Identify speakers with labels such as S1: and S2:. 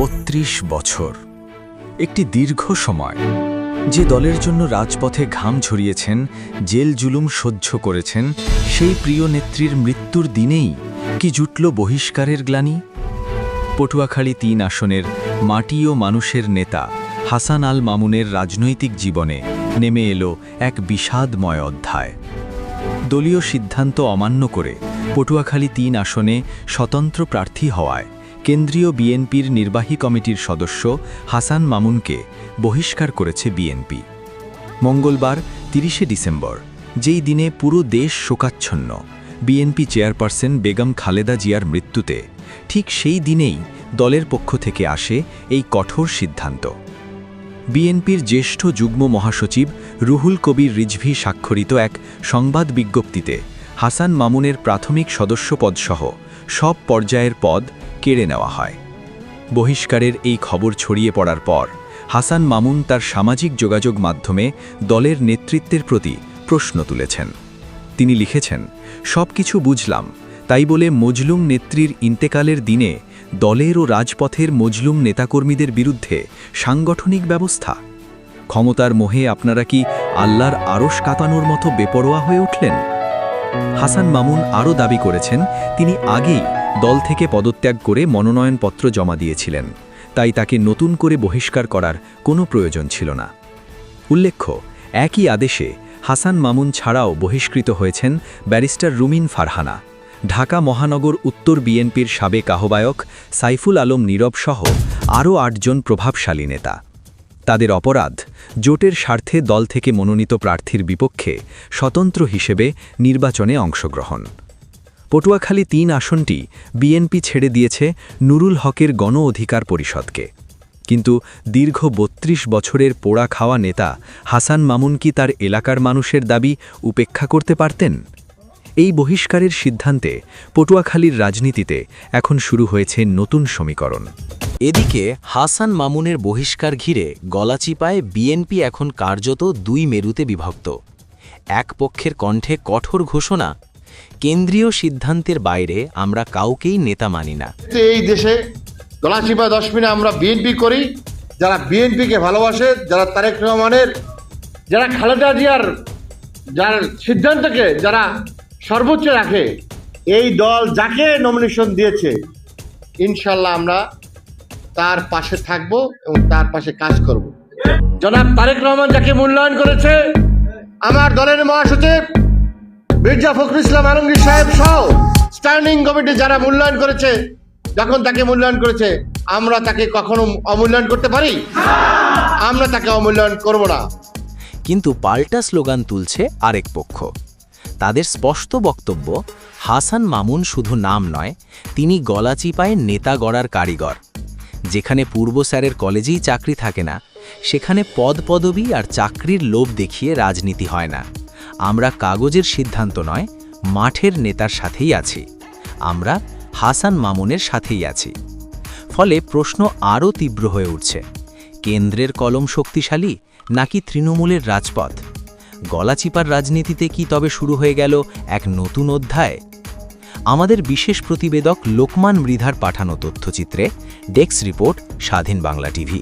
S1: বত্রিশ বছর। একটি দীর্ঘ সময়। যে দলের জন্য রাজপথে ঘাম ঝরিয়েছেন, জেল জুলুম সহ্য করেছেন, সেই প্রিয় নেত্রীর মৃত্যুর দিনেই কি জুটল বহিষ্কারের গ্লানি? পটুয়াখালী তিন আসনের মাটি ও মানুষের নেতা হাসান আল মামুনের রাজনৈতিক জীবনে নেমে এলো এক বিষাদময় অধ্যায়। দলীয় সিদ্ধান্ত অমান্য করে পটুয়াখালী তিন আসনে স্বতন্ত্র প্রার্থী হওয়ায় কেন্দ্রীয় বিএনপির নির্বাহী কমিটির সদস্য হাসান মামুনকে বহিষ্কার করেছে বিএনপি। মঙ্গলবার তিরিশে ডিসেম্বর, যেই দিনে পুরো দেশ শোকাচ্ছন্ন, বিএনপি চেয়ারপারসন বেগম খালেদা জিয়ার মৃত্যুতে, ঠিক সেই দিনেই দলের পক্ষ থেকে আসে এই কঠোর সিদ্ধান্ত। বিএনপির জ্যেষ্ঠ যুগ্ম মহাসচিব রুহুল কবির রিজভি স্বাক্ষরিত এক সংবাদ বিজ্ঞপ্তিতে হাসান মামুনের প্রাথমিক সদস্যপদসহ সব পর্যায়ের পদ কেড়ে নেওয়া হয়। বহিষ্কারের এই খবর ছড়িয়ে পড়ার পর, হাসান মামুন তার সামাজিক যোগাযোগ মাধ্যমে দলের নেতৃত্বের প্রতি প্রশ্ন তুলেছেন। তিনি লিখেছেন, সব কিছু বুঝলাম, তাই বলে মজলুম নেত্রীর ইন্তেকালের দিনে দলের ও রাজপথের মজলুম নেতাকর্মীদের বিরুদ্ধে সাংগঠনিক ব্যবস্থা? ক্ষমতার মোহে আপনারা কি আল্লাহর আরশ কাঁপানোর মতো বেপরোয়া হয়ে উঠলেন? হাসান মামুন আরও দাবি করেছেন, তিনি আগেই দল থেকে পদত্যাগ করে মনোনয়নপত্র জমা দিয়েছিলেন। তাই তাকে নতুন করে বহিষ্কার করার কোনো প্রয়োজন ছিল না। উল্লেখ্য, একই আদেশে হাসান মামুন ছাড়াও বহিষ্কৃত হয়েছেন ব্যারিস্টার রুমিন ফারহানা, ঢাকা মহানগর উত্তর বিএনপির সাবেক আহ্বায়ক সাইফুল আলম নীরব সহ আরও আটজন প্রভাবশালী নেতা। তাদের অপরাধ জোটের স্বার্থে দল থেকে মনোনীত প্রার্থীর বিপক্ষে স্বতন্ত্র হিসেবে নির্বাচনে অংশগ্রহণ। পটুয়াখালী তিন আসনটি বিএনপি ছেড়ে দিয়েছে নুরুল হকের গণ অধিকার পরিষদকে। কিন্তু দীর্ঘ বত্রিশ বছরের পোড়া খাওয়া নেতা হাসান মামুন কি তার এলাকার মানুষের দাবি উপেক্ষা করতে পারতেন? এই বহিষ্কারের সিদ্ধান্তে পটুয়াখালীর রাজনীতিতে এখন শুরু হয়েছে নতুন সমীকরণ।
S2: এদিকে হাসান মামুনের বহিষ্কার ঘিরে গলাচিপায় বিএনপি এখন কার্যত দুই মেরুতে বিভক্ত। এক পক্ষের কণ্ঠে কঠোর ঘোষণা কেন্দ্রীয় সিদ্ধান্তের বাইরে আমরা কাউকেই নেতা মানি না।
S3: এই দেশে গলাচিপা দশমিনে আমরা বিএনপি করি, যারা বিএনপিকে ভালোবাসে, যারা তারেক রহমানের, যারা খালেদা জিয়ার, যার সিদ্ধান্তকে যারা সর্বোচ্চ রাখে, এই দল যাকে নমিনেশন দিয়েছে ইনশাল্লাহ আমরা তার পাশে থাকব এবং তার পাশে কাজ করব। জনাব তারেক রহমান যাকে মূল্যায়ন করেছে, আমার দলের মহাসচিব মির্জা ফখরুল ইসলাম আলমগীর সাহেব সহ স্ট্যান্ডিং কমিটি যারা মূল্যায়ন করেছে, যখন তাকে মূল্যায়ন করেছে, আমরা তাকে কখনো অমূল্যায়ন করতে পারি? আমরা তাকে অমূল্যায়ন করব না।
S2: কিন্তু পাল্টা স্লোগান তুলছে আরেক পক্ষ। তাদের স্পষ্ট বক্তব্য, হাসান মামুন শুধু নাম নয়, তিনি গলাচিপায় নেতা গড়ার কারিগর। যেখানে পূর্ব স্যারের কলেজেই চাকরি থাকে না, সেখানে পদ পদবি আর চাকরির লোভ দেখিয়ে রাজনীতি হয় না। আমরা কাগজের সিদ্ধান্ত নয়, মাঠের নেতার সাথেই আছি। আমরা হাসান মামুনের সাথেই আছি। ফলে প্রশ্ন আরও তীব্র হয়ে উঠছে। কেন্দ্রের কলম শক্তিশালী নাকি তৃণমূলের রাজপথ? গলাচিপার রাজনীতিতে কি তবে শুরু হয়ে গেল এক নতুন অধ্যায়? আমাদের বিশেষ প্রতিবেদক লোকমান মৃধার পাঠানো তথ্যচিত্রে ডেক্স রিপোর্ট, স্বাধীন বাংলা টিভি।